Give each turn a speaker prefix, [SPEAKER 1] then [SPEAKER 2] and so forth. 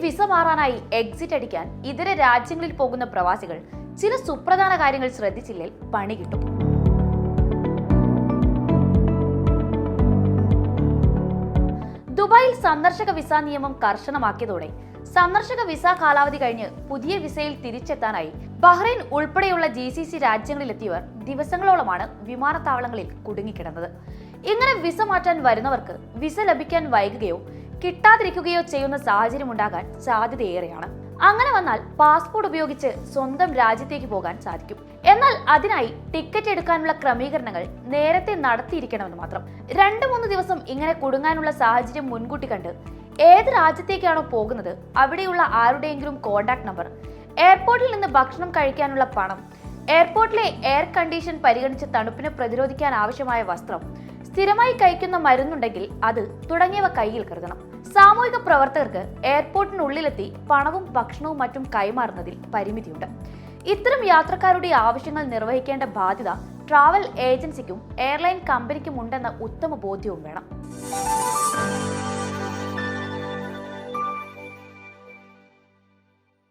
[SPEAKER 1] Visa മാറാനായി exit അടിക്കാൻ ഇതര രാജ്യങ്ങളിൽ പോകുന്ന പ്രവാസികൾ ചില സുപ്രധാന കാര്യങ്ങൾ ശ്രദ്ധിച്ചില്ലെങ്കിൽ പണി കിട്ടും. ദുബായിൽ സന്ദർശക വിസ നിയമം കർശനമാക്കിയതോടെ സന്ദർശക വിസ കാലാവധി കഴിഞ്ഞ് പുതിയ വിസയിൽ തിരിച്ചെത്താനായി ബഹ്റൈൻ ഉൾപ്പെടെയുള്ള ജി സി സി രാജ്യങ്ങളിലെത്തിയവർ ദിവസങ്ങളോളമാണ് വിമാനത്താവളങ്ങളിൽ കുടുങ്ങിക്കിടന്നത്. ഇങ്ങനെ വിസ മാറ്റാൻ വരുന്നവർക്ക് വിസ ലഭിക്കാൻ വൈകുകയോ കിട്ടാതിരിക്കുകയോ ചെയ്യുന്ന സാഹചര്യം ഉണ്ടാകാൻ സാധ്യതയേറെയാണ്. അങ്ങനെ വന്നാൽ പാസ്പോർട്ട് ഉപയോഗിച്ച് സ്വന്തം രാജ്യത്തേക്ക് പോകാൻ സാധിക്കും. എന്നാൽ അതിനായി ടിക്കറ്റ് എടുക്കാനുള്ള ക്രമീകരണങ്ങൾ നേരത്തെ നടത്തിയിരിക്കണമെന്ന് മാത്രം. രണ്ട് മൂന്ന് ദിവസം ഇങ്ങനെ കുടുങ്ങാനുള്ള സാഹചര്യം മുൻകൂട്ടി കണ്ട് ഏത് രാജ്യത്തേക്കാണോ പോകുന്നത് അവിടെയുള്ള ആരുടെയെങ്കിലും കോണ്ടാക്ട് നമ്പർ എയർപോർട്ടിൽ നിന്ന് ഭക്ഷണം കഴിക്കാനുള്ള പണം എയർപോർട്ടിലെ എയർ കണ്ടീഷൻ പരിഗണിച്ച് തണുപ്പിനെ പ്രതിരോധിക്കാൻ ആവശ്യമായ വസ്ത്രം സ്ഥിരമായി കഴിക്കുന്ന മരുന്നുണ്ടെങ്കിൽ അത് തുടങ്ങിയവ കയ്യിൽ കരുതണം. സാമൂഹിക പ്രവർത്തകർക്ക് എയർപോർട്ടിനുള്ളിലെത്തി പണവും ഭക്ഷണവും മറ്റും കൈമാറുന്നതിൽ പരിമിതിയുണ്ട്. ഇത്തരം യാത്രക്കാരുടെ ആവശ്യങ്ങൾ നിർവഹിക്കേണ്ട ബാധ്യത ട്രാവൽ ഏജൻസിക്കും എയർലൈൻ കമ്പനിക്കും ഉണ്ടെന്ന ഉത്തമ ബോധ്യവും വേണം.